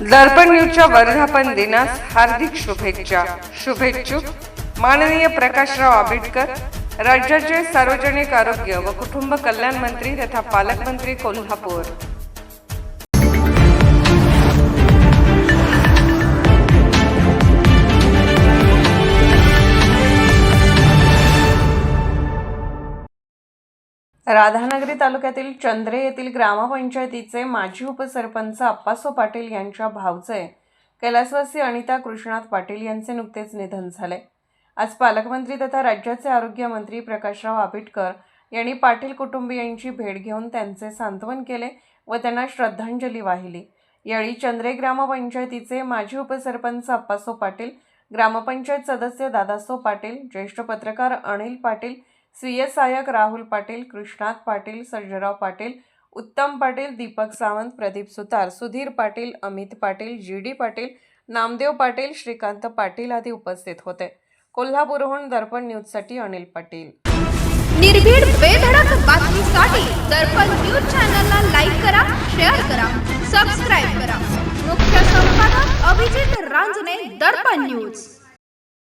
दर्पण न्यूजच्या वर्धापन दिनास हार्दिक शुभेच्छा. शुभेच्छुक माननीय प्रकाशराव आंबेडकर राज्याचे सार्वजनिक आरोग्य व कुटुंब कल्याण मंत्री तथा पालकमंत्री कोल्हापूर. राधानगरी तालुक्यातील चंद्रे येथील ग्रामपंचायतीचे माजी उपसरपंच अप्पासो पाटील यांच्या भावचे कैलासवासी अनिता कृष्णात पाटील यांचे नुकतेच निधन झाले. आज पालकमंत्री तथा राज्याचे आरोग्यमंत्री प्रकाशराव आंबेडकर यांनी पाटील कुटुंबियांची भेट घेऊन त्यांचे सांत्वन केले व त्यांना श्रद्धांजली वाहिली. यावेळी चंद्रे ग्रामपंचायतीचे माजी उपसरपंच अप्पासो पाटील ग्रामपंचायत सदस्य दादासो पाटील ज्येष्ठ पत्रकार अनिल पाटील स्वीय सहाय्यक राहुल पाटील कृष्णात पाटील सर्जराव पाटील उत्तम पाटील दीपक सावंत प्रदीप सुतार सुधीर पाटील अमित पाटील जी डी पाटील नामदेव पाटील श्रीकांत पाटील आदी उपस्थित होते. कोल्हापूरहून दर्पण न्यूजसाठी अनिल पाटील. निर्भीड बेधडक बातमीसाठी दर्पण न्यूज चॅनलला लाईक करा शेअर करा सबस्क्राईब करा. मुख्य संपादक अभिजित रांजणे दर्पण न्यूज.